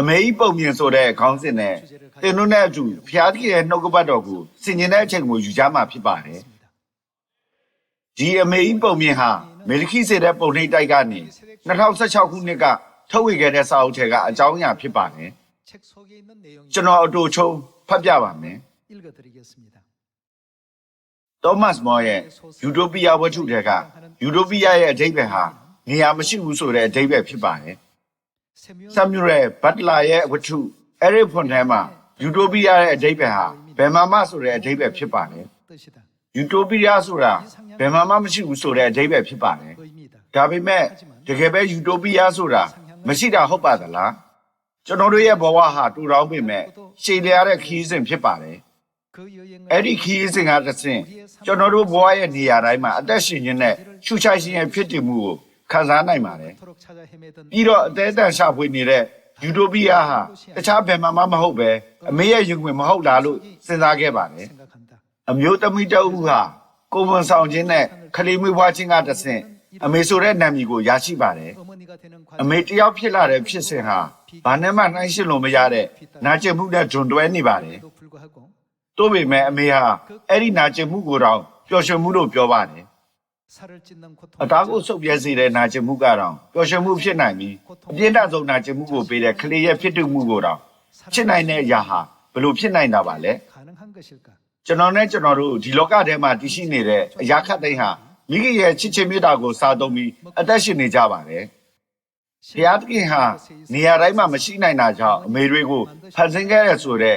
အမေကြီးပုံမြင်ဆိုတဲ့ခေါင်းစဉ်နဲ့တင်တို့နဲ့အတူဖျားသခင်ရဲ့နှုတ်ကပတ်တော်ကိုဆင်ခြင်တဲ့အချိန်ကိုယူကြမှာဖြစ်ပါတယ်။ဒီအမေကြီးပုံမြင်ဟာမေရိခိစေတဲ့ပုံနှိပ်တိုက်ကနေ2016ခုနှစ်ကထုတ်ဝေခဲ့တဲ့စာအုပ်ထဲကအကြောင်းအရာဖြစ်ပါတယ်။ကျွန်တော်အတူချုံဖတ်ပြပါမယ်။သောမတ်မော်ရဲ့ယူတိုပီးယားဝတ္ထုထဲကယူတိုပီးယားရဲ့အဓိပ္ပာယ်ဟာနေရာမရှိဘူးဆိုတဲ့အဓိပ္ပာယ်ဖြစ်ပါတယ်။ ဆမ်မြူရယ်ဘတ်လာရဲ့ဝတ္ထုအဲ့ဒီဖွင့်ထဲမှာယူတိုပီးယားရဲ့အဓိပ္ပာယ်ဟာဘယ်မှာမှဆိုတဲ့အဓိပ္ပာယ်ဖြစ်ပါလေယူတိုပီးယားဆိုတာဘယ်မှာမှမရှိဘူးဆိုတဲ့အဓိပ္ပာယ်ဖြစ်ပါလေဒါပေမဲ့တကယ်ပဲယူတိုပီးယားဆိုတာမရှိတာဟုတ်ပါသလားကျွန်တော်တို့ရဲ့ဘဝဟာတူတောင်းပေမဲ့ရှည်လျားတဲ့ခီးစဉ်ဖြစ်ပါတယ်အဲ့ဒီခီးစဉ်ကတစ်စင်ကျွန်တော်တို့ဘဝရဲ့နေရာတိုင်းမှာအသက်ရှင်ခြင်းနဲ့ရှုချိုက်ခြင်းရဲ့ဖြစ်တည်မှုကို ခံစားနိုင်ပါတယ်ပြီးတော့အသေးအတန်ရှာဖွေနေတဲ့ယူတိုပီးယားဟာတခြားဘယ်မှမမဟုတ်ပဲအမေရဲ့ရင်ခွင်မဟုတ်လားလို့စဉ်းစားခဲ့ပါတယ်အမျိုးသမီးတဦးဟာကိုဝန်ဆောင်ခြင်းနဲ့ခလေးမွေးဖွားခြင်းကတဆင့်အမေဆိုတဲ့နာမည်ကိုရရှိပါတယ်အမေတယောက်ဖြစ်လာတဲ့ဖြစ်စဉ်ဟာဘာနဲ့မှနှိုင်းယှဉ်လို့မရတဲ့နာကျင်မှုနဲ့ဂျွန်တွဲနေပါတယ်တို့ပေမဲ့အမေဟာအဲ့ဒီနာကျင်မှုကိုတော့ပျော်ရွှင်မှုလို့ပြောပါတယ် အသားကိုဆုပ်ပြဲစေတဲ့နာကျင်မှုကတော့ပျော်ရွှင်မှုဖြစ်နိုင်ပြီးအပြင်းထန်ဆုံးနာကျင်မှုကိုပေးတဲ့ကလေးရဲ့ဖြစ်တူမှုကိုတော့ဖြစ်နိုင်တဲ့အရာဟာဘယ်လိုဖြစ်နိုင်တာပါလဲကျွန်တော်နဲ့ကျွန်တော်တို့ဒီလောကထဲမှာတည်ရှိနေတဲ့အရာခတ်တိုင်းဟာမိခင်ရဲ့ချစ်ချင်းမေတ္တာကိုစားသုံးပြီးအသက်ရှင်နေကြပါတယ်။ဘုရားသခင်ဟာနေရာတိုင်းမှာမရှိနိုင်တာကြောင့်အမေတွေကိုဖန်ဆင်းခဲ့ရဆိုတဲ့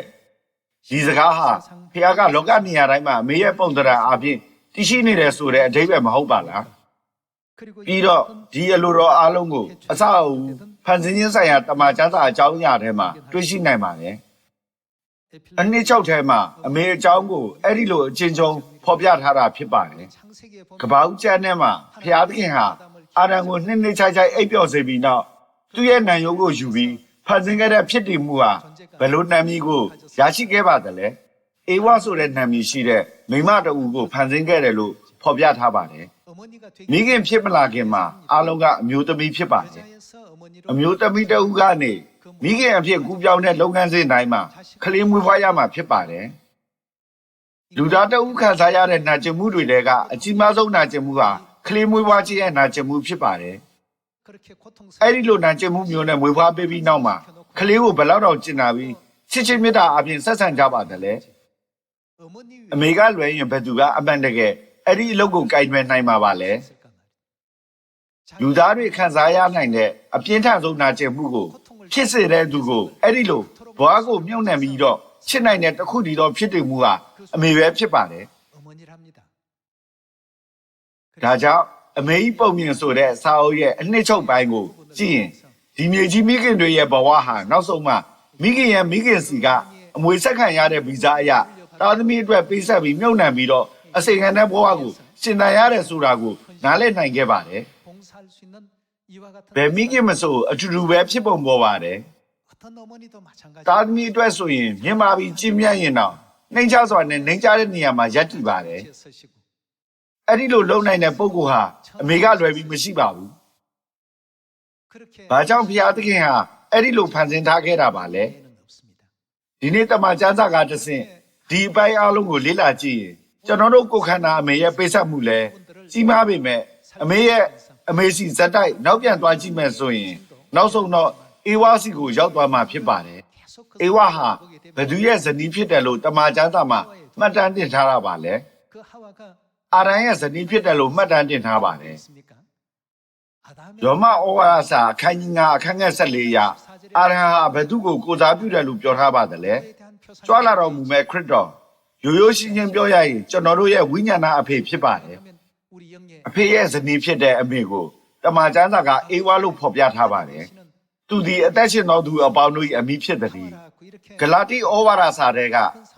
ဒီစကားဟာဘုရားကလောကနေရာတိုင်းမှာအမေရဲ့ပုံသဏ္ဍာန်အပြင် တရှိနေတယ်ဆိုတဲ့အဓိပ္ပာယ်မဟုတ်ပါလားပြီးတော့ဒီအလိုတော်အားလုံးကိုအစအဦးဖန်ဆင်းခြင်းဆိုင်ရာတမန်ကျမ်းစာအကြောင်းအရာထဲမှာတွေ့ရှိနိုင်ပါတယ်အနည်းချုပ်ထဲမှာအမေအကြောင်းကိုအဲ့ဒီလိုအချင်းချင်းဖော်ပြထားတာဖြစ်ပါတယ်ကပောက်ကျမ်းထဲမှာဖျားသခင်ဟာအာရန်ကိုနှစ်နှစ်ခြိုက်ခြိုက်အိပ်ပျော်စေပြီးနောက်သူ့ရဲ့နံရုပ်ကိုယူပြီးဖန်ဆင်းခဲ့တဲ့ဖြစ်တည်မှုဟာဘယ်လိုနာမည်ကိုရရှိခဲ့ပါသလဲ အေဝဆိုတဲ့နာမည်ရှိတဲ့မိမတဦးကိုဖန်ဆင်းခဲ့တယ်လို့ဖော်ပြထားပါတယ်။မိခင်ဖြစ်မလာခင်မှာအားလုံးကအမျိုးသမီးဖြစ်ပါတယ်။အမျိုးသမီးတဦးကနေမိခင်အဖြစ်ကူးပြောင်းတဲ့လုပ်ငန်းစဉ်တိုင်းမှာကလေးမွေးဖွားရမှာဖြစ်ပါတယ်။လူသားတဦးခံစားရတဲ့နာကျင်မှုတွေထဲကအကြီးမားဆုံးနာကျင်မှုဟာကလေးမွေးဖွားခြင်းရဲ့နာကျင်မှုဖြစ်ပါတယ်။အဲဒီလိုနာကျင်မှုမျိုးနဲ့မွေးဖွားပေးပြီးနောက်မှာကလေးကိုဘယ်လောက်တော့ကျင်နာပြီးချစ်ချင်းမေတ္တာအပြင်ဆက်ဆံကြပါတယ်လေ။ အမေကလွယ်ရင်ဘယ်သူကအမှန်တကယ်အဲ့ဒီအလုပ်ကိုကင်တွယ်နိုင်မှာပါလဲလူသားတွေခံစားရနိုင်တဲ့အပြင်းထန်ဆုံးနာကျင်မှုကိုဖြစ်စေတဲ့သူကိုအဲ့ဒီလိုဘွားကိုမြုံနှံပြီးတော့ချစ်နိုင်တဲ့တစ်ခုတည်းသောဖြစ်တည်မှုဟာအမေပဲဖြစ်ပါတယ်ဒါကြောင့်အမေကြီးပုံမြင်ဆိုတဲ့စာအုပ်ရဲ့အနှစ်ချုပ်ပိုင်းကိုကြည့်ရင်ဒီမြေကြီးမိခင်တွေရဲ့ဘဝဟာနောက်ဆုံးမှမိခင်ရဲ့မိခင်စီကအမွေဆက်ခံရတဲ့ဗီဇာအရ သားသမီးအတွက်ပေးဆက်ပြီးမြုပ်နှံပြီးတော့အစိမ်ခံတဲ့ဘဝကိုရှင်သန်ရတယ်ဆိုတာကိုနားလည်နိုင်ခဲ့ပါတယ်။ဘယ်မိခင်မဆိုအတူတူပဲဖြစ်ပုံပေါ်ပါတယ်။သားသမီးအတွက်ဆိုရင်မြန်မာပြည်ကြီးမြတ်ရင်တော့နှိမ့်ချစွာနဲ့နှိမ့်ချတဲ့နေရာမှာရပ်တည်ပါတယ်။အဲ့ဒီလိုလုံနိုင်တဲ့ပုံကဟာအမေကလွယ်ပြီးမရှိပါဘူး။ဘာကြောင့်ဖျားသခင်ဟာအဲ့ဒီလိုဖန်ဆင်းထားခဲ့တာပါလဲ။ဒီနေ့တမန်ကျမ်းစာကတဆင့် ဒီအပိုင်းအားလုံးကိုလေ့လာကြည့်ရင်ကျွန်တော်တို့ကိုယ်ခန္ဓာအမေရဲ့ပိတ်ဆက်မှုလဲကြီးမားပေမဲ့အမေရဲ့အမေစီဇက်တိုက်နောက်ပြန်သွားကြည့်မယ်ဆိုရင်နောက်ဆုံးတော့အေဝါစီကိုရောက်သွားမှာဖြစ်ပါတယ်အေဝါဟာဘသူရဲ့ဇနီးဖြစ်တယ်လို့တမန်ကျမ်းစာမှာမှတ်တမ်းတင်ထားတာပါလေအာရန်ရဲ့ဇနီးဖြစ်တယ်လို့မှတ်တမ်းတင်ထားပါတယ်ယောမဩဝါစာအခန်းကြီး9အခန်းငယ်14ရာအာရန်ဟာဘသူကိုကိုစားပြုတယ်လို့ပြောထားပါတယ်လေ ကြွလာတော်မူမဲ့ခရစ်တော်ရိုးရိုးရှင်းရှင်းပြောရရင်ကျွန်တော်တို့ရဲ့ဝိညာဏအဖေဖြစ်ပါတယ်အဖေရဲ့ဇနီးဖြစ်တဲ့အမေကိုတမန်ကျမ်းစာကအေဝါလို့ဖော်ပြထားပါတယ်သူဒီအသက်ရှင်သောသူအပေါင်းတို့၏အမိဖြစ်သည်ဂလာတိဩဝါဒစာထဲက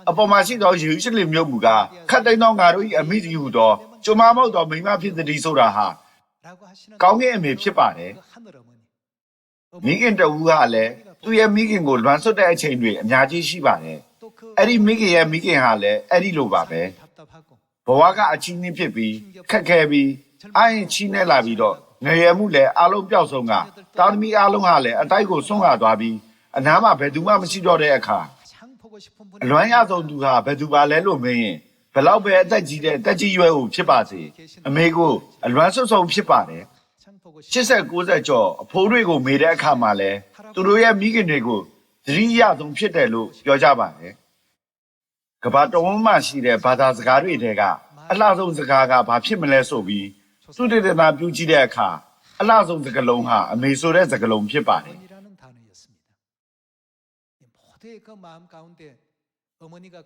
အပေါ်မှာရှိသောယေရုရှလင်မြို့မူကခတ်သိမ်းသောငါတို့၏အမိဒီဟုသောကျွန်မမဟုတ်သောမိမဖြစ်သည်ဆိုတာဟာကောင်းကင်အမေဖြစ်ပါတယ်မိခင်တူဟာလည်း သူ့ရဲ့မိခင်ကိုလွမ်းဆွတ်တဲ့အချိန်တွေအများကြီးရှိပါတယ်အဲ့ဒီမိခင်ရဲ့မိခင်ဟာလည်းအဲ့ဒီလိုပါပဲဘဝကအချင်းချင်းဖြစ်ပြီးခက်ခဲပြီးအရင်ချင်းနဲ့လာပြီးတော့ငရေမှုလည်းအလုံးပြောက်ဆုံးကတာသမီအလုံးဟာလည်းအတိုက်ကိုဆုံးခါသွားပြီးအနားမှာဘယ်သူမှမရှိတော့တဲ့အခါအလွမ်းရဆုံးသူဟာဘယ်သူပါလဲလို့မင်းရင်ဘလောက်ပဲအသက်ကြီးတဲ့တက်ကြီးရွယ်ကိုဖြစ်ပါစေအမေကိုအလွမ်းဆွဆုံးဖြစ်ပါတယ်80 90ကျော်အဖိုးတွေကိုမေးတဲ့အခါမှာလည်း သူတို့ရဲ့မိခင်တွေကိုသတိရဆုံးဖြစ်တယ်လို့ပြောကြပါတယ်ကဘာတော်ဝန်မှရှိတဲ့ဘာသာစကားတွေထဲကအလှဆုံးစကားကဘာဖြစ်မလဲဆိုပြီးသုတေသနာပြုကြည့်တဲ့အခါအလှဆုံးစကားလုံးဟာအမေဆိုတဲ့စကားလုံးဖြစ်ပါတယ်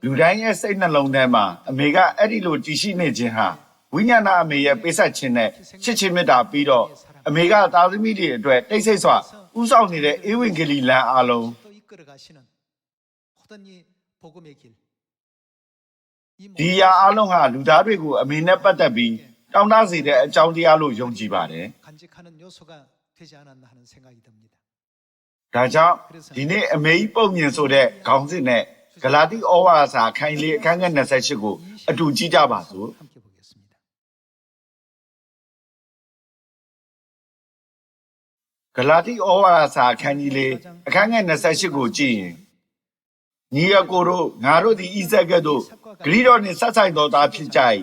လူတိုင်းရဲ့စိတ်နှလုံးထဲမှာအမေကအဲ့ဒီလိုတည်ရှိနေခြင်းဟာဝိညာဏအမေရဲ့ပေးဆက်ခြင်းနဲ့ချစ်ချင်းမေတ္တာပြီးတော့အမေကသားသမီးတွေအတွက်တိတ်ဆိတ်စွာ ဥဆောင်နေတဲ့ဧဝံဂေလိလမ်းအလုံးဒီရာအလုံးဟာလူသားတွေကိုအမေနဲ့ပတ်သက်ပြီးတောင်းတစေတဲ့အကြောင်းတရားလို့ယုံကြည်ပါတယ်။ဒါကြောင့်ဒီနေ့အမေကြီးပုံမြင်ဆိုတဲ့ခေါင်းစဉ်နဲ့ဂလာတိဩဝါစာခိုင်လေးအခန်းငယ်28ကိုအတူကြည့်ကြပါစို့။ ဂလာတိဩဝါဒစာအခန်းကြီးလေးအခန်းငယ်28ကိုကြည့်ရင်ညီအကိုတို့ငါတို့သည်ဤဆက်ကဲ့သို့ဂရိတော်နှင့်ဆက်ဆိုင်သောသားဖြစ်ကြ၏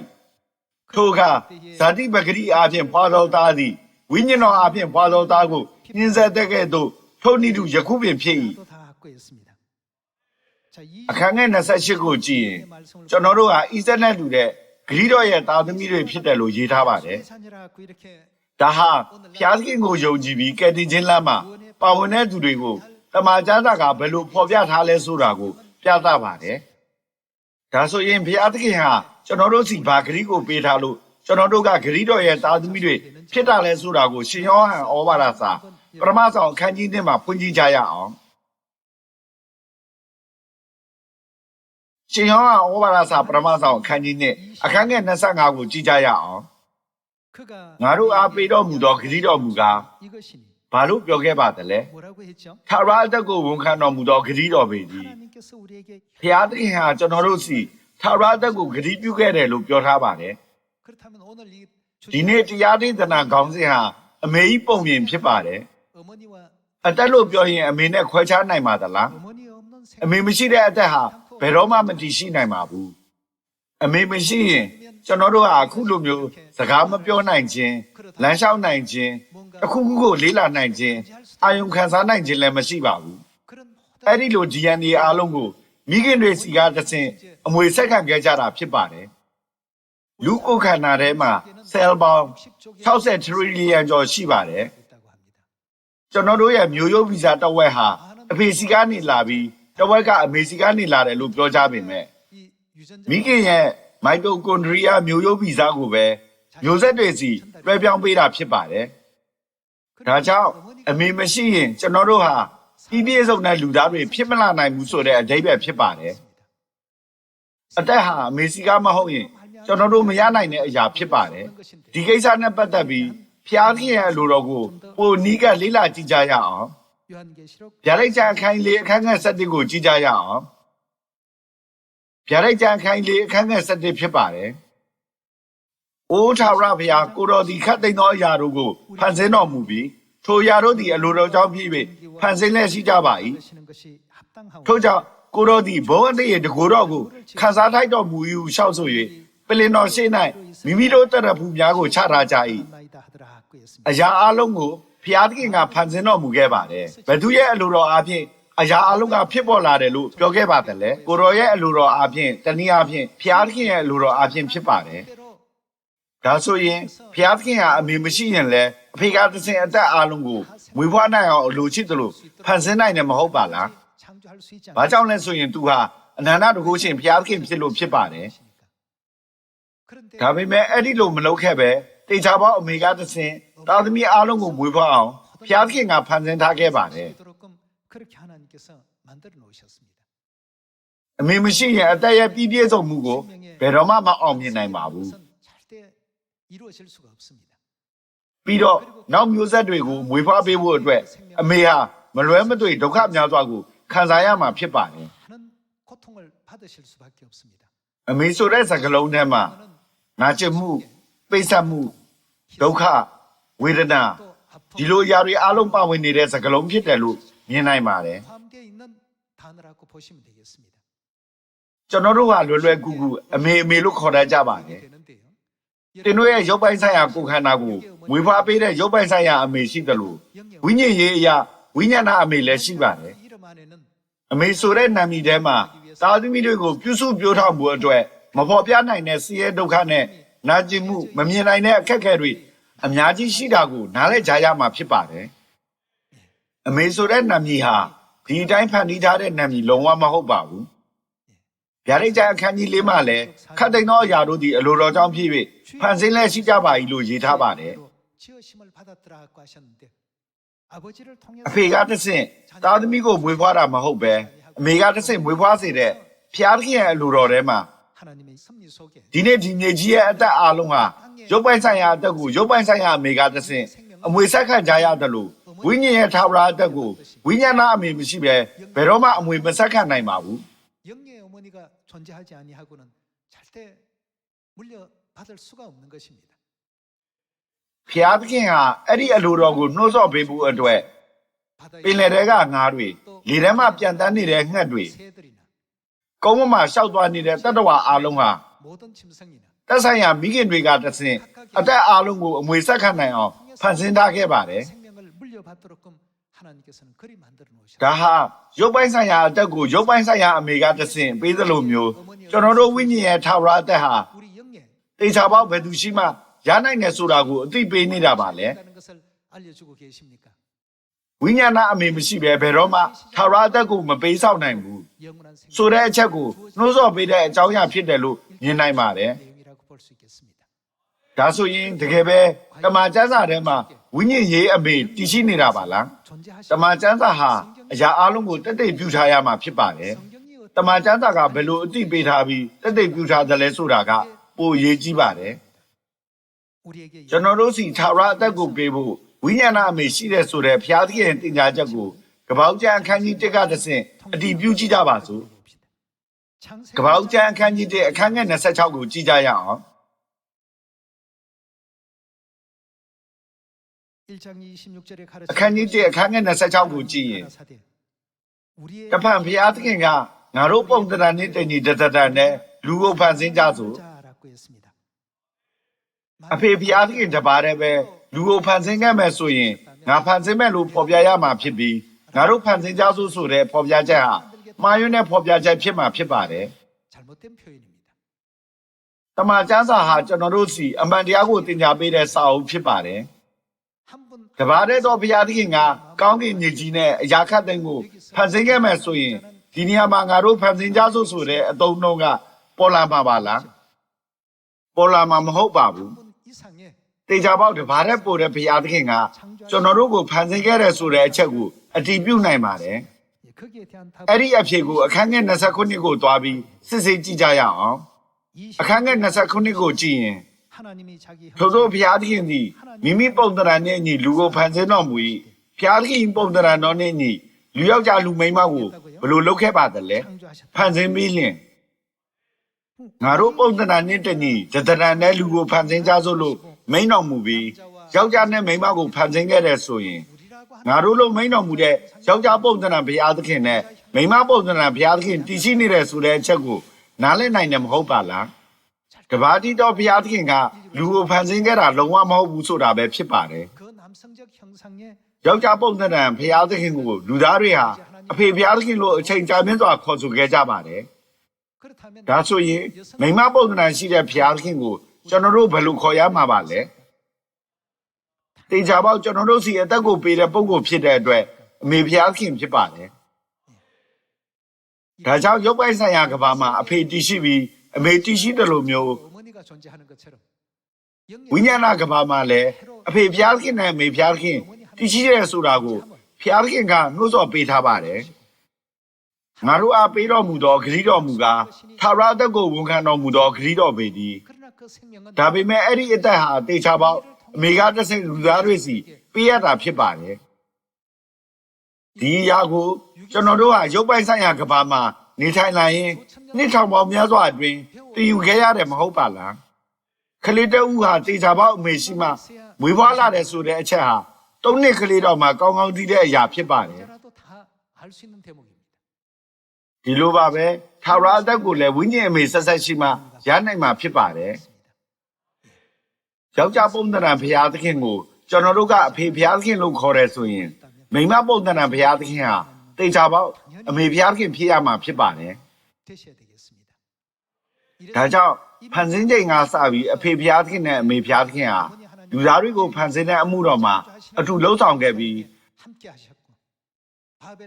ထိုအခါဇာတိပဂရိအားဖြင့်ဖွာသောသားသည်ဝိညာဉ်တော်အားဖြင့်ဖွာသောသားကိုညှင်းဆဲတဲ့ကဲ့သို့ထိုနည်းတူယခုပင်ဖြစ်၏အခန်းငယ်28ကိုကြည့်ရင်ကျွန်တော်တို့ဟာအီဇက်နဲ့တူတဲ့ဂရိတော်ရဲ့သားသမီးတွေဖြစ်တယ်လို့ရေးထားပါတယ် ဒါဟာဖျားသခင်ကိုယုံကြည်ပြီးကယ်တင်ခြင်းလမ်းမှာပါဝင်တဲ့သူတွေကိုတမန်ကျမ်းစာကဘယ်လိုဖော်ပြထားလဲဆိုတာကို ပြသပါတယ်။ဒါဆိုရင်ဖျားသခင်ဟာကျွန်တော်တို့စီဘာဂရိကိုပေးထားလို့ကျွန်တော်တို့ကဂရိတော်ရဲ့သားသမီးတွေဖြစ်တာလဲဆိုတာကိုရှင်ယောဟန်ဩဝါဒစာပရမဆောင်အခန်းကြီး1မှာဖွင့်ကြည့်ကြရအောင်။ရှင်ယောဟန်ဩဝါဒစာပရမဆောင်အခန်းကြီး1အခန်းငယ်25ကိုကြည့်ကြရအောင်그가 ငါတို့အားပေးတော်မူသောဂတိတော်မူကားဘာလို့ပြောခဲ့ပါသလဲသာရအသက်ကိုဝန်ခံတော်မူသောဂတိတော်ပေသည်ဖျားသခင်ဟာကျွန်တော်တို့စီသာရအသက်ကိုဂတိပြုခဲ့တယ်လို့ပြောထားပါတယ်ဒီနေ့တရားဒေသနာခေါင်းစဉ်ဟာအမေကြီးပုံပြင်ဖြစ်ပါတယ်အတက်လို့ပြောရင်အမေနဲ့ခွဲခြားနိုင်ပါသလားအမေမရှိတဲ့အတက်ဟာဘယ်တော့မှမတည်ရှိနိုင်ပါဘူး အမေမရှိရင်ကျွန်တော်တို့ဟာအခုလိုမျိုးစကားမပြောနိုင်ခြင်းလမ်းလျှောက်နိုင်ခြင်းအခုခုကိုလေးလာနိုင်ခြင်းအာယုံခံစားနိုင်ခြင်းလည်းမရှိပါဘူးအဲ့ဒီလို DNA အားလုံးကိုမိခင်တွေစီကတဆင့်အမွေဆက်ခံခဲ့ကြတာဖြစ်ပါတယ်လူကိုယ်ခန္ဓာထဲမှာ cell ပေါင်း60 trillion ကျော်ရှိပါတယ်ကျွန်တော်တို့ရဲ့မျိုးရိုးဗီဇာတဝက်ဟာအဖေစီကနေလာပြီးတဝက်ကအမေစီကနေလာတယ်လို့ပြောကြပေမဲ့ မိခင်ရဲ့မိုက်တိုကွန်ဒရီယာမျိုးရိုးဗီဇကိုပဲမျိုးဆက်တွေစီလွှဲပြောင်းပေးတာဖြစ်ပါတယ်။ဒါကြောင့်အမေမရှိရင်ကျွန်တော်တို့ဟာပြည့်ပြည့်စုံတဲ့လူသားတွေဖြစ်မလာနိုင်ဘူးဆိုတဲ့အဓိပ္ပာယ်ဖြစ်ပါတယ်။အသက်ဟာအမေစီကမဟုတ်ရင်ကျွန်တော်တို့မရနိုင်တဲ့အရာဖြစ်ပါတယ်။ဒီကိစ္စနဲ့ပတ်သက်ပြီးဖျားခင်ရဲ့လိုတော်ကိုပိုနီးကလေးလာကြည့်ကြရအောင်။ဗျာဒိတ်ကျန်ခိုင်းလေးအခန်းငယ်7ကိုကြည့်ကြရအောင်။ ဗျာဒိတ်ကြံခိုင်လေအခန်းငယ်7ဖြစ်ပါတယ်။အိုးထာဝရဘုရားကိုတော်ဒီခတ်သိမ်းသောအရာတို့ကိုဖန်ဆင်းတော်မူပြီးထိုအရာတို့သည်အလိုတော်ကြောင့်ဖြစ်၍ဖန်ဆင်းလျက်ရှိကြပါ၏။ထို့ကြောင့်ကိုတော်ဒီဘုံအတရေတကိုယ်တော်ကိုခန်းစားထိုက်တော်မူ၏ရှောက်ဆို၍ပလင်တော်ရှိ၌မိမိတို့တရဖူများကိုချထားကြ၏။အရာအလုံးကိုဖျားသခင်ကဖန်ဆင်းတော်မူခဲ့ပါတယ်။ဘသူရဲ့အလိုတော်အပြင် အရာအလုံးကဖြစ်ပေါ်လာတယ်လို့ပြောခဲ့ပါတယ်လေကိုရောရဲ့အလိုတော်အပြင်တနည်းအားဖြင့်ဖျားသခင်ရဲ့အလိုတော်အပြင်ဖြစ်ပါတယ်ဒါဆိုရင်ဖျားသခင်ဟာအမေမရှိရင်လည်းအဖေကသခင်အသက်အလုံးကိုမွေးဖွားနိုင်အောင်အလိုချစ်တယ်လို့ဖန်ဆင်းနိုင်တယ်မဟုတ်ပါလားဘာကြောင့်လဲဆိုရင်သူဟာအနန္တတကုရှင်ဘုရားသခင်ဖြစ်လို့ဖြစ်ပါတယ်ဒါပေမဲ့အဲ့ဒီလိုမလုပ်ခဲ့ပဲတေချာပေါအမေကသခင်တာသမီအားလုံးကိုမွေးဖွားအောင်ဘုရားသခင်ကဖန်ဆင်းထားခဲ့ပါတယ် 그렇게 하나님께서 만들어 놓으셨습니다. အမေမရှိရင်အသက်ရဲ့ပြည့်ပြည့်စုံမှုကိုဘယ်တော့မှမအောင်မြင်နိုင်ပါဘူး 것은 절대 이루어질 수가 없습니다. ပြီးတော့နောက်မျိုးဆက်တွေကိုမွေးဖွားပေးဖို့အတွက်အမေဟာမလွဲမသွေဒုက္ခများစွာကိုခံစားရမှာဖြစ်ပါတယ် 하는 고통을 받으실 수밖에 없습니다. အမေဆိုတဲ့စကားလုံးထဲမှာ 저는 ငါချစ်မှုပိတ်ဆက်မှုဒုက္ခဝေဒနာ 또 아픔 ဒီလိုအရာတွေအားလုံးပါဝင်နေတဲ့စကားလုံးဖြစ်တယ်လို့ မြင်နိုင်ပါတယ်ကျွန်တော်တို့ကလွယ်လွယ်ကူကူအမေအမေလို့ခေါ်တတ်ကြပါတယ်တင်တို့ရဲ့ရုပ်ပိုင်းဆိုင်ရာကိုယ်ခန္ဓာကိုမွေးဖွားပေးတဲ့ရုပ်ပိုင်းဆိုင်ရာအမေရှိတယ်လို့ဝိညာဉ်ရေးအရာဝိညာဏအမေလည်းရှိပါတယ်အမေဆိုတဲ့နာမည်ထဲမှာသားသမီးတွေကိုပြုစုပြောထောက်မှုအတွက်မဖော်ပြနိုင်တဲ့ဆင်းရဲဒုက္ခနဲ့နာကျင်မှုမမြင်နိုင်တဲ့အခက်အခဲတွေအများကြီးရှိတာကိုနားလည်ကြရမှာဖြစ်ပါတယ်။ အမေဆိုတဲ့နာမည်ဟာဒီတိုင်းဖန်တီးထားတဲ့နာမည်လုံးဝမဟုတ်ပါဘူးဗျာဒိတ်ကျအခန်းကြီးလေးမှာလည်းခတ်တိန်သောအရာတို့သည်အလိုတော်ကြောင့်ဖြစ်၍ဖန်ဆင်းလဲရှိကြပါ၏လို့ရေးထားပါတယ်အဖေကတဆင့်သားသမီးကိုမွေးဖွားတာမဟုတ်ပဲအမေကတဆင့်မွေးဖွားစေတဲ့ဖျားသခင်ရဲ့အလိုတော်ထဲမှာဒီနေ့ဒီမြေကြီးရဲ့အသက်အားလုံးဟာရုပ်ပိုင်ဆိုင်ရာအသက်ကိုရုပ်ပိုင်ဆိုင်ရာအမေကတဆင့်အမွေဆက်ခံကြရတယ်လို့ ဝိညာဉ်ရဲ့ထာဝရအသက်ကိုဝိညာဏအမေမရှိဘဲဘယ်တော့မှအမွေမဆက်ခံနိုင်ပါဘူးဖျားသခင်ဟာအဲ့ဒီအလိုတော်ကိုနှိုးဆော့ပေးဖို့အတွက်ပင်လယ်ထဲကငါးတွေလေထဲမှာပြန်တန်းနေတဲ့ငှက်တွေကုန်းမမှာရှောက်သွားနေတဲ့တတ္တဝါအလုံးဟာတက်ဆိုင်ရာမိခင်တွေကတဆင်အသက်အလုံးကိုအမွေဆက်ခံနိုင်အောင်ဖန်ဆင်းထားခဲ့ပါတယ်။ ဒါဟာရုပ်ပိုင်းဆိုင်ရာအတက်ကိုရုပ်ပိုင်းဆိုင်ရာအမေကတဆင့်ပေးသလိုမျိုးကျွန်တော်တို့ဝိညာဉ်ရဲ့ထာဝရအတက်ဟာတေချာပေါက်ဘယ်သူရှိမှရနိုင်တယ်ဆိုတာကိုအသိပေးနေတာပါလေဝိညာဏအမေမရှိဘဲဘယ်တော့မှထာဝရအသက်ကိုမပေးဆောင်နိုင်ဘူးဆိုတဲ့အချက်ကိုနှိုးဆော်ပေးတဲ့အကြောင်းအရာဖြစ်တယ်လို့မြင်နိုင်ပါတယ်ဒါဆိုရင်တကယ်ပဲတမန်ကျမ်းစာထဲမှာ ဝိညာဉ်ရေးအမေတည်ရှိနေတာပါလားတမန်ကျမ်းစာဟာအရာအလုံးကိုတက်တိတ်ပြူထားရမှာဖြစ်ပါတယ်တမန်ကျမ်းစာကဘယ်လိုအတိပေးထားပြီးတက်တိတ်ပြူထားသလဲဆိုတာကပိုရေးကြီးပါတယ်ကျွန်တော်တို့စီသာရအသက်ကိုပေးဖို့ဝိညာဏအမေရှိတဲ့ဆိုတဲ့ဘုရားသခင်တင်ညာချက်ကိုကပောက်ကျမ်းအခန်းကြီး1ကတဆင့်အတည်ပြုကြည့်ကြပါစို့ကပောက်ကျမ်းအခန်းကြီး1အခန်းငယ်26ကိုကြည့်ကြရအောင် အခန်းကြီး1အခန်းငယ်26ကိုကြည့်ရင်တပံဘုရားသခင်ကငါတို့ပုံသဏ္ဍာန်နဲ့တင်ညီတတတန်နဲ့လူကိုဖန်ဆင်းကြဆိုအဖေဘုရားသခင်တပါးတည်းပဲလူကိုဖန်ဆင်းခဲ့မယ်ဆိုရင်ငါဖန်ဆင်းမဲ့လို့ဖော်ပြရမှာဖြစ်ပြီးငါတို့ဖန်ဆင်းကြဆိုဆိုတဲ့ဖော်ပြချက်ဟာမှားယွင်းတဲ့ဖော်ပြချက်ဖြစ်မှာဖြစ်ပါတယ်တမန်ကျမ်းစာဟာကျွန်တော်တို့စီအမှန်တရားကိုသင်ကြားပေးတဲ့စာအုပ်ဖြစ်ပါတယ်။ တပါတဲ့တော့ဘုရားသခင်ကကောင်းကင်မြေကြီးနဲ့အရာခတ်သိမ်းကိုဖန်ဆင်းခဲ့မယ်ဆိုရင်ဒီနေရာမှာငါတို့ဖန်ဆင်းကြဆိုဆိုတဲ့အတုံးတော့ကပေါ်လာမှာပါလားပေါ်လာမှာမဟုတ်ပါဘူးတေချာပေါက်တပါတဲ့ပို့တဲ့ဘုရားသခင်ကကျွန်တော်တို့ကိုဖန်ဆင်းခဲ့တယ်ဆိုတဲ့အချက်ကိုအတည်ပြုနိုင်ပါတယ်အဲ့ဒီအဖြစ်ကိုအခန်းငယ်29ကိုတွားပြီးစစ်စစ်ကြည့်ကြရအောင်အခန်းငယ်29ကိုကြည့်ရင် ထို့သောဘုရားသခင်သည်မိမိပုံသဏ္ဍာန်နှင့်အညီလူကိုဖန်ဆင်းတော်မူ၏ဘုရားသခင်ပုံသဏ္ဍာန်တော်နှင့်အညီလူယောက်ျားလူမိန်းမကိုဘယ်လိုလုပ်ခဲ့ပါသလဲဖန်ဆင်းပြီးလျှင်ငါတို့ပုံသဏ္ဍာန်နှင့်တညီတဏ္ဍာန်နဲ့လူကိုဖန်ဆင်းကြစို့လို့မိန်တော်မူပြီးယောက်ျားနဲ့မိန်းမကိုဖန်ဆင်းခဲ့တဲ့ဆိုရင်ငါတို့လိုမိန်တော်မူတဲ့ယောက်ျားပုံသဏ္ဍာန်ဘုရားသခင်နဲ့မိန်းမပုံသဏ္ဍာန်ဘုရားသခင်တည်ရှိနေတဲ့ဆိုတဲ့အချက်ကိုနားလည်နိုင်တယ်မဟုတ်ပါလား ကဘာတိတော်ဘုရားသခင်ကလူကိုဖန်ဆင်းခဲ့တာလုံးဝမဟုတ်ဘူးဆိုတာပဲဖြစ်ပါတယ်ယောက်ျားပုံသဏ္ဍာန်ဘုရားသခင်ကိုလူသားတွေဟာအဖေဘုရားသခင်လို့အချိန်ကြာမြင့်စွာခေါ်ဆိုခဲ့ကြပါတယ်ဒါဆိုရင်မိမပုံသဏ္ဍာန်ရှိတဲ့ဘုရားသခင်ကိုကျွန်တော်တို့ဘယ်လိုခေါ်ရမှာပါလဲတေချာပေါက်ကျွန်တော်တို့စီအသက်ကိုပေးတဲ့ပုံကိုဖြစ်တဲ့အတွက်အမေဘုရားခင်ဖြစ်ပါတယ်ဒါကြောင့်ရုပ်ပိုင်ဆိုင်ရာကဘာမှာအဖေတည်ရှိပြီး အမေတည်ရှိတယ်လို့မျိုးဝိညာဏကဘာမှာလဲအဖေဖျားခင်နဲ့အမေဖျားခင်တည်ရှိတယ်ဆိုတာကိုဖျားခင်ကနှုတ်ဆော်ပေးထားပါတယ်ငါတို့အားပေးတော်မူသောဂရီးတော်မူကားသာရအသက်ကိုဝန်ခံတော်မူသောဂရီးတော်ပေသည်ဒါပေမဲ့အဲ့ဒီအသက်ဟာတေချာပေါက်အမေကတဆိတ်လူသားတွေစီပေးရတာဖြစ်ပါတယ်ဒီအရာကိုကျွန်တော်တို့ဟာရုပ်ပိုင်ဆိုင်ရာကဘာမှာ နေထိုင်လာရင်နှစ်ထောင်ပေါင်းများစွာအတွင်းတည်ယူခဲ့ရတယ်မဟုတ်ပါလားခလေးတဦးဟာတေချာပေါက်အမေရှိမှမွေးဖွားလာတယ်ဆိုတဲ့အချက်ဟာတုံးနှစ်ကလေးတော့မှကောင်းကောင်းသိတဲ့အရာဖြစ်ပါတယ်ဒီလိုပါပဲထာဝရအသက်ကိုလည်းဝိညာဉ်အမေဆက်ဆက်ရှိမှရနိုင်မှာဖြစ်ပါတယ်ယောက်ျားပုံသဏ္ဍာန်ဘုရားသခင်ကိုကျွန်တော်တို့ကအဖေဘုရားသခင်လို့ခေါ်ရဲဆိုရင်မိန်းမပုံသဏ္ဍာန်ဘုရားသခင်ဟာ တေချာပေါက်အမေဘုရားခင်ဖြစ်ရမှာဖြစ်ပါတယ်ဒါကြောင့်ဖန်ဆင်းချိန်ကစပြီးအဖေဘုရားခင်နဲ့အမေဘုရားခင်ဟာလူသားတွေကိုဖန်ဆင်းတဲ့အမှုတော်မှာအတူလှုပ်ဆောင်ခဲ့ပြီး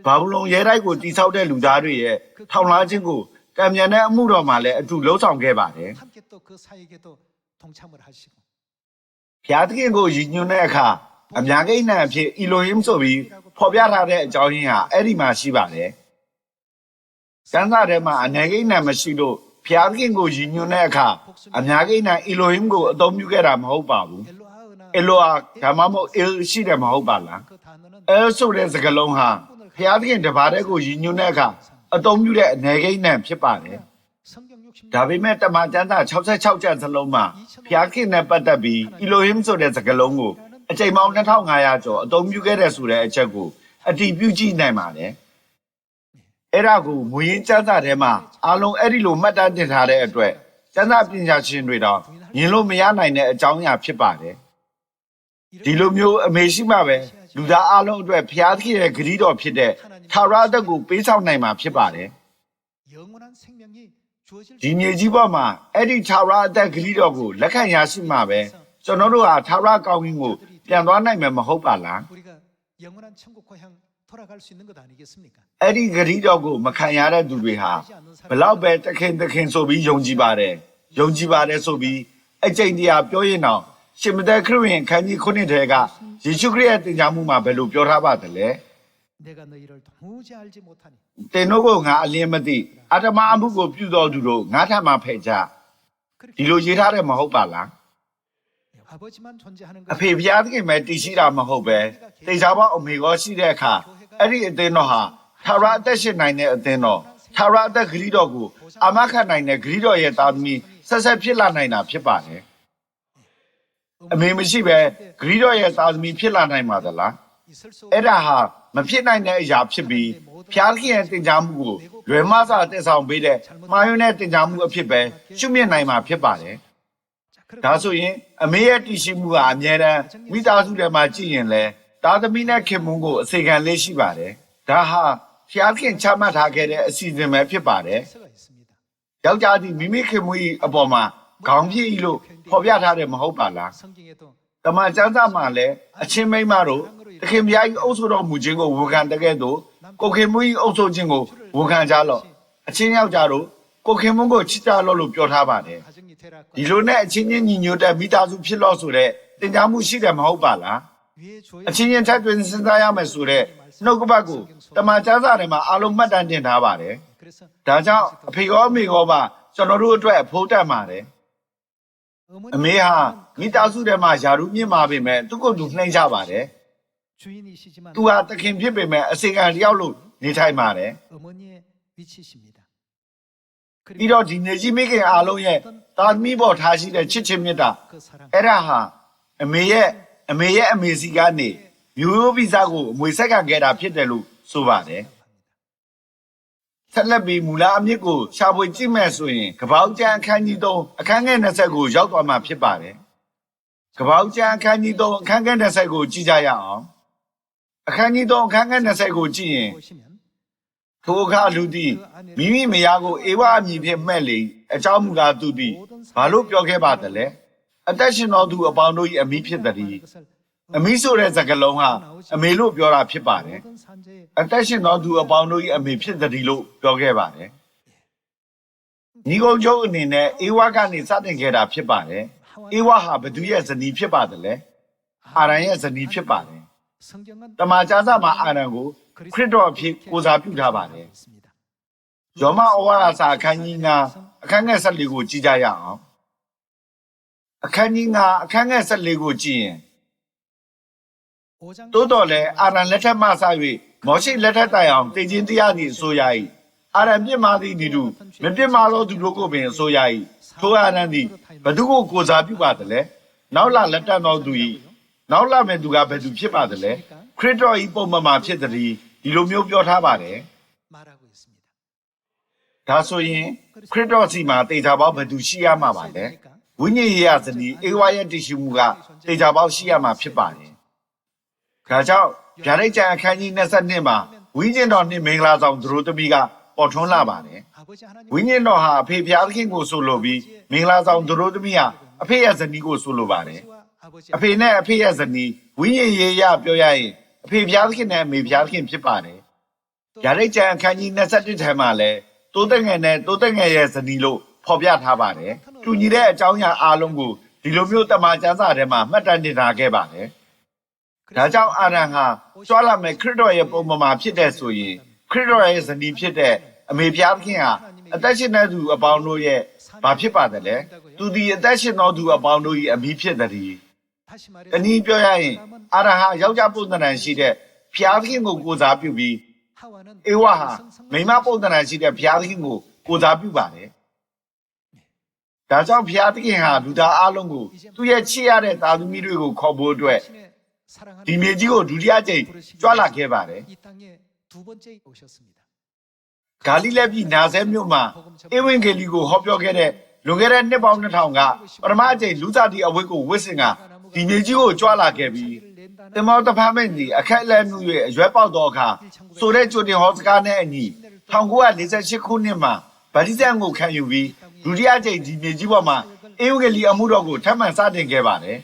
ဘာဘုလုံရဲတိုက်ကိုတိဆောက်တဲ့လူသားတွေရဲ့ထောင်လားခြင်းကိုကံမြန်တဲ့အမှုတော်မှာလည်းအတူလှုပ်ဆောင်ခဲ့ပါတယ်။ဘုရားသခင်ကိုရည်ညွှန်းတဲ့အခါ အများကိန်းနံအဖြစ် Elohim ဆိုပြီးဖော်ပြထားတဲ့အကြောင်းရင်းဟာအဲ့ဒီမှာရှိပါတယ်။စံစာထဲမှာအနည်းကိန်းနံမရှိလို့ဖျားသခင်ကိုယဉ်ညွန်းတဲ့အခါအများကိန်းနံ Elohim ကိုအသုံးပြုခဲ့တာမဟုတ်ပါဘူး။ Eloah ဒါမှမဟုတ် El ရှိတယ်မဟုတ်ပါလား။ El ဆိုတဲ့စကားလုံးဟာဖျားသခင်တပါးတည်းကိုယဉ်ညွန်းတဲ့အခါအသုံးပြုတဲ့အနည်းကိန်းနံဖြစ်ပါတယ်။ဒါပေမဲ့တမန်ကျမ်းစာ66ကျမ်းစလုံးမှာဘုရားခင်နဲ့ပတ်သက်ပြီး Elohim ဆိုတဲ့စကားလုံးကို အကြိမ်ပေါင်း2500ကျော်အသုံးပြုခဲ့တယ်ဆိုတဲ့အချက်ကိုအတည်ပြုကြည့်နိုင်ပါတယ်။အဲ့ဒါကိုမူရင်းကျမ်းစာထဲမှာအားလုံးအဲ့ဒီလိုမှတ်တမ်းတင်ထားတဲ့အတွက်ကျမ်းစာပညာရှင်တွေတော့မြင်လို့မရနိုင်တဲ့အကြောင်းအရာဖြစ်ပါတယ်။ဒီလိုမျိုးအမေရှိမှပဲလူသားအလုံးအတွက်ဖျားသခင်ရဲ့ဂရုတော်ဖြစ်တဲ့သာရအသက်ကိုပေးဆောင်နိုင်မှာဖြစ်ပါတယ်။ဒီမြေကြီးပေါ်မှာအဲ့ဒီသာရအသက်ဂရုတော်ကိုလက်ခံရရှိမှပဲကျွန်တော်တို့ဟာသာရကောင်းကင်ကို ပြန်သွားနိုင်မယ်မဟုတ်ပါလားအဲ့ဒီဂရီတော်ကိုမခံရတဲ့သူတွေဟာဘလောက်ပဲတခင်တခင်ဆိုပြီးယုံကြည်ပါတယ်ယုံကြည်ပါတယ်ဆိုပြီးအကျင့်တရားပြောရင်တော့ရှင်မသက်ခရစ်ဝင်ခန်းကြီးခုနှစ်ထဲကယေရှုခရစ်ရဲ့တင်ကြားမှုမှာဘယ်လိုပြောထားပါသလဲတင်တို့ကိုငါအလင်းမသိအတ္တမအမှုကိုပြုတော်သူတို့ငါထမှာဖယ်ကြဒီလိုရေးထားတယ်မဟုတ်ပါလား အဖေဘုရားသခင်ပဲတည်ရှိတာမဟုတ်ပဲတေချာဘအမေကောရှိတဲ့အခါအဲ့ဒီအသင်းတော်ဟာသာရအသက်ရှင်နိုင်တဲ့အသင်းတော်သာရအသက်ဂရီတော်ကိုအာမခံနိုင်တဲ့ဂရီတော်ရဲ့သားသမီးဆက်ဆက်ဖြစ်လာနိုင်တာဖြစ်ပါတယ်အမေမရှိပဲဂရီတော်ရဲ့သားသမီးဖြစ်လာနိုင်ပါသလားအဲ့ဒါဟာမဖြစ်နိုင်တဲ့အရာဖြစ်ပြီးဖျားခင်ရဲ့တင် जा မှုကိုလွယ်မစွာတင်ဆောင်ပေးတဲ့မှားယွင်းတဲ့တင် जा မှုအဖြစ်ပဲရှုမြင်နိုင်မှာဖြစ်ပါတယ် ဒါဆိုရင်အမေရဲ့တည်ရှိမှုဟာအမြဲတမ်းမိသားစုထဲမှာကြည့်ရင်လဲသားသမီးနဲ့ခင်မွန်းကိုအစေခံလေးရှိပါတယ်ဒါဟာဖျားခင်ချမှတ်ထားခဲ့တဲ့အစီအစဉ်ပဲဖြစ်ပါတယ်ယောက်ျားသည်မိမိခင်မွန်း၏အပေါ်မှာခေါင်းပြည့်လို့ဖော်ပြထားတယ်မဟုတ်ပါလားတမန်ကျမ်းစာမှာလည်းအချင်းမိမတို့တခင်ပြားကြီးအုပ်ဆိုတော်မူခြင်းကိုဝန်ခံတကယ်သို့ကိုခင်မွန်းကြီးအုပ်ဆိုခြင်းကိုဝန်ခံကြလော့အချင်းယောက်ျားတို့ကိုခင်မွန်းကိုချစ်ကြလော့လို့ပြောထားပါတယ် ဒီလိုနဲ့အချင်းချင်းညီညွတ်တဲ့မိသားစုဖြစ်လို့ဆိုတဲ့တင် जा မှုရှိတယ်မဟုတ်ပါလားအချင်းချင်းထပ်တွင်စဉ်းစားရမယ်ဆိုတဲ့နှုတ်ကပတ်ကိုတမန်ကျမ်းစာထဲမှာအလုံးမှတ်တမ်းတင်ထားပါတယ်ဒါကြောင့်အဖေရောအမေရောပါကျွန်တော်တို့အတွက်အဖို့တတ်ပါတယ်အမေဟာမိသားစုထဲမှာယာရုမြင့်မာပေမဲ့သူ့ကိုယ်သူနှိမ့်ကြပါတယ်သူဟာတခင်ဖြစ်ပေမဲ့အစေခံတယောက်လို့နေထိုင်ပါတယ်ပြီးတော့ဒီနေကြီးမိခင်အားလုံးရဲ့ တာသမီးပေါ်ထားရှိတဲ့ချစ်ချင်းမေတ္တာအဲ့ဒါဟာအမေရဲ့အမေရဲ့အမေစီကနေရိုးရိုးဗီဇကိုအမွေဆက်ကခဲ့တာဖြစ်တယ်လို့ဆိုပါတယ်ဆက်လက်ပြီးမူလအမြစ်ကိုရှာဖွေကြည့်မယ်ဆိုရင်ကပောက်ကျန်အခန်းကြီး3အခန်းငယ်20ကိုရောက်သွားမှာဖြစ်ပါတယ်ကပောက်ကျန်အခန်းကြီး3အခန်းငယ်20ကိုကြည့်ကြရအောင်အခန်းကြီး3အခန်းငယ်20ကိုကြည့်ရင်ထိုအခါလူသည်မိမိမယားကိုဧဝအမည်ဖြင့်မှဲ့လေအเจ้าမူကားသူသည် ဘာလို့ပြောခဲ့ပါသလဲအသက်ရှင်တော်သူအပေါင်းတို့၏အမိဖြစ်သည်အမိဆိုတဲ့စကားလုံးဟာအမေလို့ပြောတာဖြစ်ပါတယ်အသက်ရှင်တော်သူအပေါင်းတို့၏အမေဖြစ်သည်လို့ပြောခဲ့ပါတယ်ညီကုန်းချုပ်အနေနဲ့အေဝါကနေစတင်ခဲ့တာဖြစ်ပါတယ်အေဝါဟာဘသူရဲ့ဇနီးဖြစ်ပါသလဲအာရန်ရဲ့ဇနီးဖြစ်ပါတယ်တမန်ကျမ်းစာမှာအာရန်ကိုခရစ်တော်အဖြစ်ကိုးစားပြုထားပါတယ်ယောမဩဝါဒစာအခန်းကြီး9 အခန်းငယ်14ကိုကြည့်ကြရအောင်အခန်းကြီး9အခန်းငယ်14ကိုကြည့်ရင်တိုးတော်လည်းအာရန်လက်ထက်မှစ၍မောရှိလက်ထက်တိုင်အောင်တည်ခြင်းတရားသည်အစိုးရ၏အာရန်ပြစ်မှားသည့်ဒီသူမပြစ်မှားသောသူတို့ကိုပင်အစိုးရ၏ထိုအာရန်သည်ဘသူကိုကိုစားပြုပါသလဲနောက်လာလက်တတ်သောသူ၏နောက်လာမဲ့သူကဘယ်သူဖြစ်ပါသလဲခရစ်တော်၏ပုံမှန်မှာဖြစ်သည်ဒီလိုမျိုးပြောထားပါတယ် ဒါဆိုရင်ခရစ်တော်စီမှာတေချာပေါက်ဘယ်သူရှိရမှာပါလဲဝိညာဉ်ရေးရသနီအေဝါရဲ့တည်ရှိမှုကတေချာပေါက်ရှိရမှာဖြစ်ပါတယ်ဒါကြောင့်ဗျာဒိတ်ကျန်အခန်းကြီး22မှာဝိညာဉ်တော်နှင့်မင်္ဂလာဆောင်သူတို့တပီးကပေါ်ထွန်းလာပါတယ်ဝိညာဉ်တော်ဟာအဖေဖျားသခင်ကိုဆိုလိုပြီးမင်္ဂလာဆောင်သူတို့တပီးဟာအဖေရဲ့ဇနီးကိုဆိုလိုပါတယ်အဖေနဲ့အဖေရဲ့ဇနီးဝိညာဉ်ရေးရပြောရရင်အဖေဖျားသခင်နဲ့အမေဖျားသခင်ဖြစ်ပါတယ်ဗျာဒိတ်ကျန်အခန်းကြီး21ထဲမှာလည်း တိုးတက်ငယ်နဲ့တိုးတက်ငယ်ရဲ့ဇနီးလို့ဖော်ပြထားပါတယ်။တူညီတဲ့အကြောင်းအရာအားလုံးကိုဒီလိုမျိုးတမန်ကျမ်းစာထဲမှာမှတ်တမ်းတင်ထားခဲ့ပါတယ်။ဒါကြောင့်အာရန်ဟာကြွားလာမဲ့ခရစ်တော်ရဲ့ပုံမှန်မှာဖြစ်တဲ့ဆိုရင်ခရစ်တော်ရဲ့ဇနီးဖြစ်တဲ့အမေပြားခင်ဟာအသက်ရှင်တဲ့သူအပေါင်းတို့ရဲ့ဘာဖြစ်ပါသလဲ။သူဒီအသက်ရှင်သောသူအပေါင်းတို့၏အမိဖြစ်သည်။တနည်းပြောရရင်အာရဟံယောက်ျားပုံသဏ္ဍာန်ရှိတဲ့ဖျားခင်ကိုကိုးစားပြုပြီး ဧဝဟာမိမပုဒ္ဒနာရှိတဲ့ဘုရားသခင်ကိုကိုစားပြုပါတယ်။ဒါကြောင့်ဘုရားသခင်ဟာလူသားအလုံးကိုသူ့ရဲ့ချစ်ရတဲ့သားသမီးတွေကိုခေါ်ဖို့အတွက်ဒီမြေကြီးကိုဒုတိယကြိမ်ကြွလာခဲ့ပါတယ်။ဂါလိလဲပြည်နာဇဲမြို့မှာဧဝံဂေလိကိုဟောပြောခဲ့တဲ့လွန်ခဲ့တဲ့နှစ်ပေါင်း2000ကပထမအကြိမ်လူသားဒီအဝိကိုဝစ်စင်ကဒီမြေကြီးကိုကြွလာခဲ့ပြီး တင်မောတဖမ်းမိန်သည်အခက်အလက်မှု၍အရွယ်ပေါက်သောအခါဆိုတဲ့ကြိုတင်ဟောစကားနှင့်အညီ1948ခုနှစ်မှာဗတိဇံကိုခံယူပြီးဒုတိယကြိမ်ဒီမြေကြီးပေါ်မှာအင်္ဂလီအမှုတော်ကိုထပ်မံစတင်ခဲ့ပါတယ်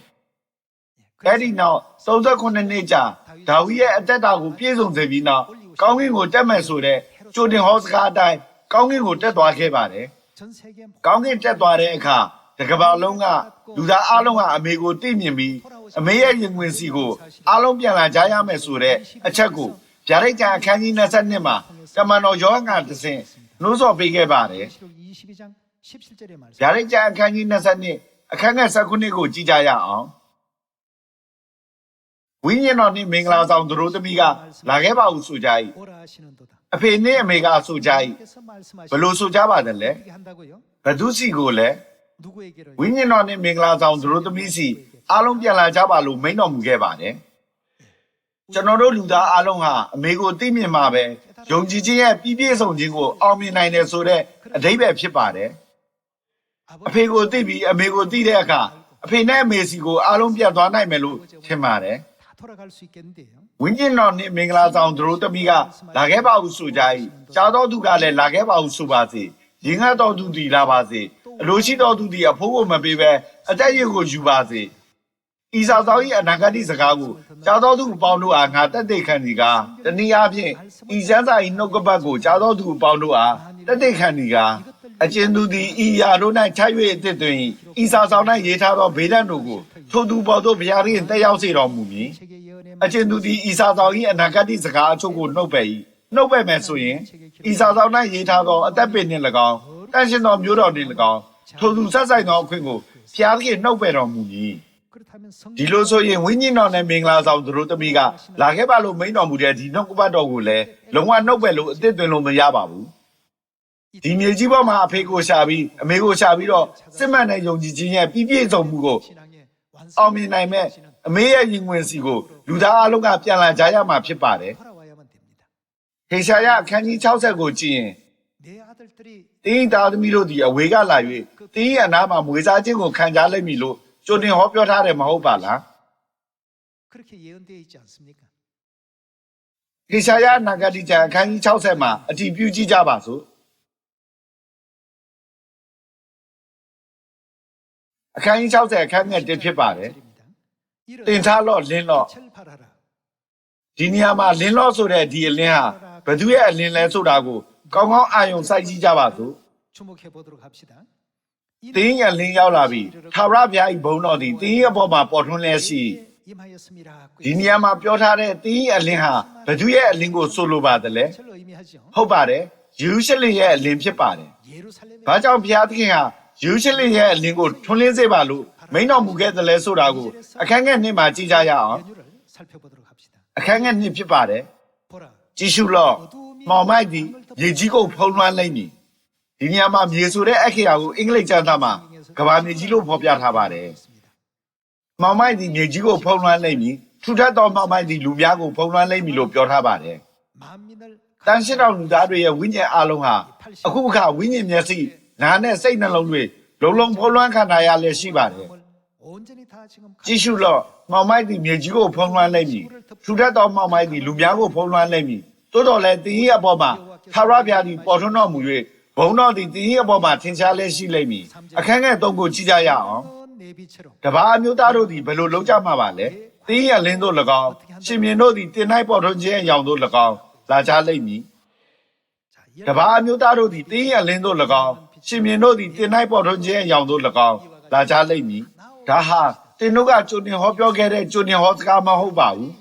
။အဲဒီနောက်39နှစ်ကြာဒါဝိရဲ့အသက်တာကိုပြည့်စုံစေပြီးနောက်ကောင်းကင်ကိုတက်မယ်ဆိုတဲ့ကြိုတင်ဟောစကားအတိုင်းကောင်းကင်ကိုတက်သွားခဲ့ပါတယ်။ကောင်းကင်တက်သွားတဲ့အခါတကမ္ဘာလုံးကလူသားအလုံးကအမေကိုသိမြင်ပြီးအမေရဲ့ရင်ဝင်စီကိုအားလုံးပြန်လာကြရမယ်ဆိုတဲ့အချက်ကိုဗျာဒိတ်ကအခန်းကြီး22မှာကမန်တော်ယောဟန်ကတစဉ်နိုးစော်ပေးခဲ့ပါတယ်ဗျာဒိတ်ကအခန်းကြီး22အခန်းငယ်19ကိုကြည့်ကြရအောင်ဝိညာဉ်တော်နှင့်မင်္ဂလာဆောင်သူတို့သမီးကလာခဲ့ပါဟုဆိုကြ၏အဖေနှင့်အမေကဆိုကြ၏ဘလို့ဆိုကြပါသလဲဘသူစီကိုလဲဝိညာဉ်တော်နှင့်မင်္ဂလာဆောင်သူတို့သမီးစီ အားလုံးပြန်လာကြပါလို့မိန့်တော်မူခဲ့ပါတယ်ကျွန်တော်တို့လူသားအားလုံးဟာအမေကိုသိမြင်မှာပဲယုံကြည်ခြင်းရဲ့ပြည့်ပြည့်စုံခြင်းကိုအောင်မြင်နိုင်တယ်ဆိုတဲ့အဓိပ္ပာယ်ဖြစ်ပါတယ်အဖေကိုသိပြီးအမေကိုသိတဲ့အခါအဖေနဲ့အမေစီကိုအားလုံးပြန်သွားနိုင်မယ်လို့ထင်ပါတယ်ဝင်းကျင်တော်နှင့်မင်္ဂလာဆောင်သူတို့တမီးကလာခဲ့ပါဘူးဆိုကြ၏ရှားတော်သူကလည်းလာခဲ့ပါဘူးဆိုပါစေရင်ငတ်တော်သူသည်လာပါစေအလိုရှိတော်သူသည်အဖိုးကိုမပေးဘဲအတက်ရည်ကိုယူပါစေ ဤစာဆောင်၏အနာဂတ်စကားကိုကြားသောသူအပေါင်းတို့အားငါတက်သိခံဒီကတနည်းအားဖြင့်ဤစံစာ၏နှုတ်ကပတ်ကိုကြားသောသူအပေါင်းတို့အားတက်သိခံဒီကအကျဉ်သူသည်ဤရာတို့၌ခြား၍အသစ်သွင်း၏ဤစာဆောင်၌ရေးထားသောဗေဒံတို့ကိုထိုသူပေါ်သို့ဗျာဒိရင်တက်ရောက်စေတော်မူမည်အကျဉ်သူသည်ဤစာဆောင်၏အနာဂတ်စကားအချို့ကိုနှုတ်ပဲ၏နှုတ်ပဲမယ်ဆိုရင်ဤစာဆောင်၌ရေးထားသောအသက်ပင်နှင့်၎င်းတန်ရှင်သောမျိုးတော်နှင့်၎င်းထိုသူဆက်ဆိုင်သောအခွင့်ကိုဖျားသခင်နှုတ်ပဲတော်မူမည် ဒီလိုဆိုရင်ဝိညာဉ်တော်နဲ့မင်္ဂလာဆောင်သူတို့တမိကလာခဲ့ပါလို့မိန်တော်မူတဲ့ဒီနှုတ်ကပတ်တော်ကိုလည်းလုံးဝနှုတ်ပဲလို့အသစ်သွင်းလို့မရပါဘူးဒီမြေကြီးပေါ်မှာအဖေကိုရှာပြီးအမေကိုရှာပြီးတော့စစ်မှန်တဲ့ယုံကြည်ခြင်းရဲ့ပြည့်ပြည့်စုံမှုကိုအောင်မြင်နိုင်မဲ့အမေရဲ့ညီငွေစီကိုလူသားအလုံးကပြန်လာကြရမှာဖြစ်ပါတယ်ခေရှာယအခန်းကြီး60ကိုကြည့်ရင်တင်းသားသမီးတို့ဒီအဝေးကလာ၍တင်းရဲ့အနာမှာမွေစားခြင်းကိုခံကြလိမ့်မည်လို့ ကြိုတင်ဟောပြောထားတယ်မဟုတ်ပါလား 그렇게 예언되어 있지 않습니까? ဟေရှာယနဂတိကျမ်းအခန်းကြီး60မှာအတည်ပြုကြည့်ကြပါစို့အခန်းကြီး60အခန်းငယ်1ဖြစ်ပါတယ် 일어나 တင်ထားလော့လင်းလော့ 빛을 발하라. ဒီနေရာမှာလင်းလော့ဆိုတဲ့ဒီအလင်းဟာဘယ်သူရဲ့အလင်းလဲဆိုတာကိုကောင်းကောင်းအာရုံစိုက်ကြည့်ကြပါစို့ 주목해 보도록 합시다. သင်ရလင်းရောက်လာပြီထာဝရဘုရား၏ဘုန်းတော်သည်သင်ရဲ့ဘောမှာပေါ်ထွန်းလျက်ရှိဒီနေရာမှာပြောထားတဲ့သင်ရဲ့အလင်းဟာဘသူရဲ့အလင်းကိုဆိုလိုပါသလဲဟုတ်ပါတယ်ယေရုရှလင်ရဲ့အလင်းဖြစ်ပါတယ်ဘာကြောင့်ဘုရားသခင်ဟာယေရုရှလင်ရဲ့အလင်းကိုထွန်းလင်းစေပါလို့မိန့်တော်မူခဲ့သလဲဆိုတာကိုအခန်းငယ်နှစ်မှာကြည့်ကြရအောင်အခန်းငယ်နှစ်ဖြစ်ပါတယ်ကြည့်ရှုလော့မောင်မိုက်သည်ရေကြီးကိုဖုံးလွှမ်းလိုက်ပြီ ဒီနေရာမှာမြေဆိုတဲ့အခရာကိုအင်္ဂလိပ်ကျမ်းစာမှာကဘာမြေကြီးလို့ဖော်ပြထားပါတယ်။မောင်မိုက်ဒီမြေကြီးကိုဖုံးလွှမ်းလိုက်ပြီးထူထပ်သောမောင်မိုက်ဒီလူများကိုဖုံးလွှမ်းလိုက်ပြီလို့ပြောထားပါတယ်။တန်ရှင်းတော်လူသားတွေရဲ့ဝိညာဉ်အလုံးဟာအခုအခါဝိညာဉ်မျက်စိနားနဲ့စိတ်နှလုံးတွေလုံးလုံးဖုံးလွှမ်းခံရရလဲရှိပါတယ်။ကြည့်ရှုတော့မောင်မိုက်ဒီမြေကြီးကိုဖုံးလွှမ်းလိုက်ပြီထူထပ်သောမောင်မိုက်ဒီလူများကိုဖုံးလွှမ်းလိုက်ပြီသို့တော်လည်းတင်းကြီးအပေါ်မှာသာရဗျာဒီပေါ်ထွန်းတော်မူ၍ ဘုံတော်သည်တင်းရဲ့အပေါ်မှာထင်ရှားလဲရှိလိမ့်မည်အခန်းငယ်၃ကိုကြည့်ကြရအောင်တဘာအမျိုးသားတို့သည်ဘယ်လိုလုပ်ကြမှာပါလဲတင်းရဲ့လင်းတို့၎င်းရှင်မြင်တို့သည်တင်၌ပေါ်ထွန်းခြင်းအရောင်တို့၎င်းလာကြလိမ့်မည်တဘာအမျိုးသားတို့သည်တင်းရဲ့လင်းတို့၎င်းရှင်မြင်တို့သည်တင်၌ပေါ်ထွန်းခြင်းအရောင်တို့၎င်းလာကြလိမ့်မည်ဒါဟာတင်တို့ကကျုံတင်ဟောပြောခဲ့တဲ့ကျုံတင်ဟောစကားမဟုတ်ပါဘူး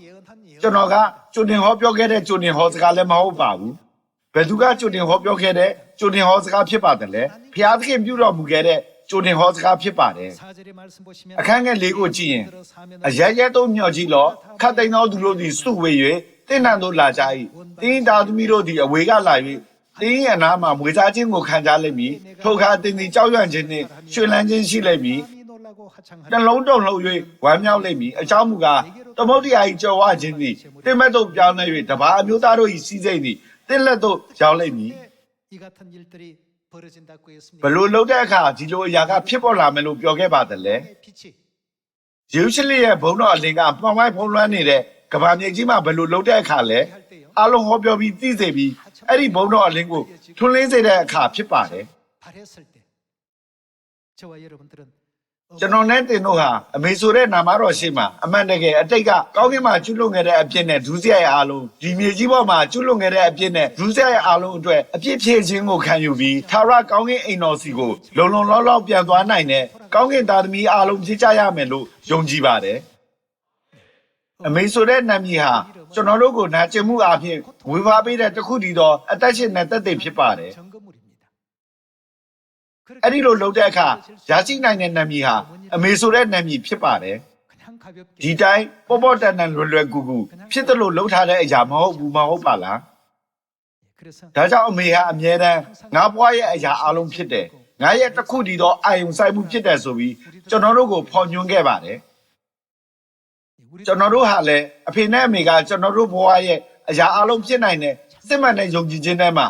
ကျွန်တော်ကကျုံတင်ဟောပြောခဲ့တဲ့ကျုံတင်ဟောစကားလည်းမဟုတ်ပါဘူးဘယ်သူကကျုံတင်ဟောပြောခဲ့တဲ့ ကျိုတင်ဟောစကားဖြစ်ပါတယ်လေဖျားသခင်ပြုတော်မူခဲ့တဲ့ကျိုတင်ဟောစကားဖြစ်ပါတယ်အခန်းငယ်၄ကိုကြည့်ရင်အရရဲတို့မျှော်ကြည့်လောခတ်သိမ်းသောသူတို့သည်စုဝေ၍တင့်နံတို့လာကြ၏တင်းသားသမီးတို့သည်အဝေကလာ၍တင်းရနာမှာမွေစားခြင်းကိုခံကြလိမ့်မည်ထိုအခါတင်းတင်းကြောက်ရွံ့ခြင်းနှင့်ရွှင်လန်းခြင်းရှိလိမ့်မည်နှလုံးတုန်လှုပ်၍ဝမ်းမြောက်လိမ့်မည်အကြောင်းမူကားသမုတ်တရားကြီးကြော်ဝခြင်းသည်တင်းမက်တို့ပြောင်းလဲ၍တပါအမျိုးသားတို့၏စီးစိမ်သည်တင်းလက်တို့ရောက်လိမ့်မည် ဘလို့လောက်တဲ့အခါဒီလိုအရာကဖြစ်ပေါ်လာမယ်လို့ပြောခဲ့ပါတယ်လေယေရုရှလင်ရဲ့ဘုံတော်အလင်ကပွန်ဝိုင်းဖုံးလွှမ်းနေတဲ့ကဘာမြေကြီးမှာဘလို့လောက်တဲ့အခါလဲအလုံးဟောပြောပြီးသိစေပြီးအဲ့ဒီဘုံတော်အလင်ကိုထွန်းလင်းစေတဲ့အခါဖြစ်ပါတယ် ကျွန်တော်နဲ့တင်တို့ဟာအမေဆိုတဲ့နာမတော်ရှိမှအမှန်တကယ်အတိတ်ကကောင်းကင်မှာကျွလွန်ခဲ့တဲ့အပြစ်နဲ့ဒုစရိုက်အားလုံးဒီမြေကြီးပေါ်မှာကျွလွန်ခဲ့တဲ့အပြစ်နဲ့ဒုစရိုက်အားလုံးအတွက်အပြစ်ဖြေခြင်းကိုခံယူပြီးသာရကောင်းကင်အိမ်တော်စီကိုလုံလုံလောက်လောက်ပြန်သွားနိုင်တဲ့ကောင်းကင်သားသမီးအားလုံးဖြစ်ကြရမယ်လို့ယုံကြည်ပါတယ်အမေဆိုတဲ့နာမည်ဟာကျွန်တော်တို့ကိုနာကျင်မှုအပြင်ဝေဖာပေးတဲ့တခုတည်းသောအသက်ရှင်တဲ့တသက်ဖြစ်ပါတယ် အဲ့ဒီလိုလှုပ်တဲ့အခါရာရှိနိုင်တဲ့နာမည်ဟာအမေဆိုတဲ့နာမည်ဖြစ်ပါတယ်ဒီတိုင်းပေါ်ပေါ်တန်တန်လွယ်လွယ်ကူကူဖြစ်တယ်လို့လှုပ်ထားတဲ့အရာမဟုတ်ဘူးမဟုတ်ပါလားဒါကြောင့်အမေဟာအမြဲတမ်းငါးပွားရဲ့အရာအလုံးဖြစ်တယ်ငါရဲ့တစ်ခုတည်းသောအာယုံဆိုင်မှုဖြစ်တယ်ဆိုပြီးကျွန်တော်တို့ကိုဖော်ညွှန်းခဲ့ပါတယ်ကျွန်တော်တို့ဟာလည်းအဖေနဲ့အမေကကျွန်တော်တို့ဘဝရဲ့အရာအလုံးဖြစ်နိုင်တဲ့စစ်မှန်တဲ့ယုံကြည်ခြင်းထဲမှာ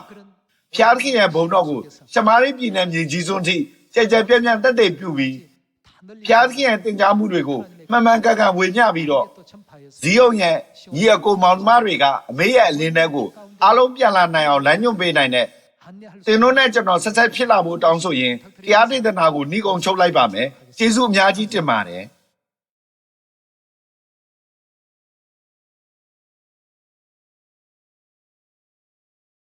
ဖျားသခင်ရဲ့ဘုံတော်ကိုရှမာရိပြည်နယ်မြေကြီးစွန်းထိကြဲကြဲပြန့်ပြန့်တက်တဲ့ပြုပြီးဖျားသခင်ရဲ့တင် जा မှုတွေကိုမှန်မှန်ကန်ကန်ဝေမျှပြီးတော့ဇီးုံရဲ့ညီအကိုမောင်မတွေကအမေရဲ့အလင်းထဲကိုအားလုံးပြန်လာနိုင်အောင်လမ်းညွှန်ပေးနိုင်တဲ့သင်တို့နဲ့ကျွန်တော်ဆက်ဆက်ဖြစ်လာဖို့တောင်းဆိုရင်တရားဒေသနာကိုနှီးကုံချုပ်လိုက်ပါမယ်ကျေးဇူးအများကြီးတင်ပါတယ်